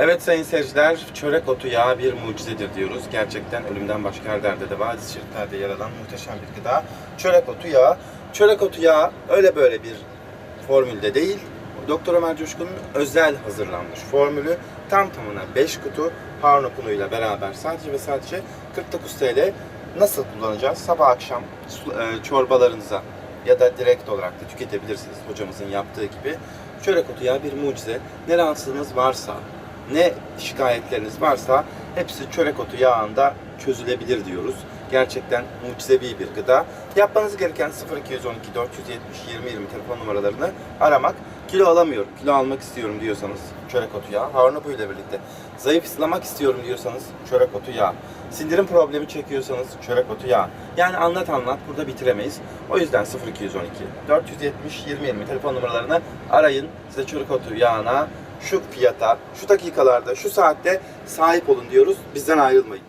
Evet sayın seyirciler, çörek otu yağı bir mucizedir diyoruz. Gerçekten ölümden başka her derde de vadis şeritlerde yer alan muhteşem bir gıda. Çörek otu yağı. Çörek otu yağı öyle böyle bir formülde değil. Doktor Ömer Coşkun'un özel hazırlanmış formülü tam tamına 5 kutu Harun Okunu'yla beraber sadece ve sadece 49 TL nasıl kullanacağız? Sabah akşam e, çorbalarınıza ya da direkt olarak da tüketebilirsiniz hocamızın yaptığı gibi. Çörek otu yağı bir mucize. Ne rahatsızlığınız varsa, ne şikayetleriniz varsa hepsi çörek otu yağında çözülebilir diyoruz. Gerçekten mucizevi bir gıda. Yapmanız gereken 0212 470 20 20 telefon numaralarını aramak. Kilo alamıyorum, kilo almak istiyorum diyorsanız çörek otu yağı. Harun Abu ile birlikte. Zayıflamak istiyorum diyorsanız çörek otu yağı. Sindirim problemi çekiyorsanız çörek otu yağı. Yani anlat anlat burada bitiremeyiz. O yüzden 0212 470 20 20 telefon numaralarını arayın. Size çörek otu yağına şu fiyata, şu dakikalarda, şu saatte sahip olun diyoruz. Bizden ayrılmayın.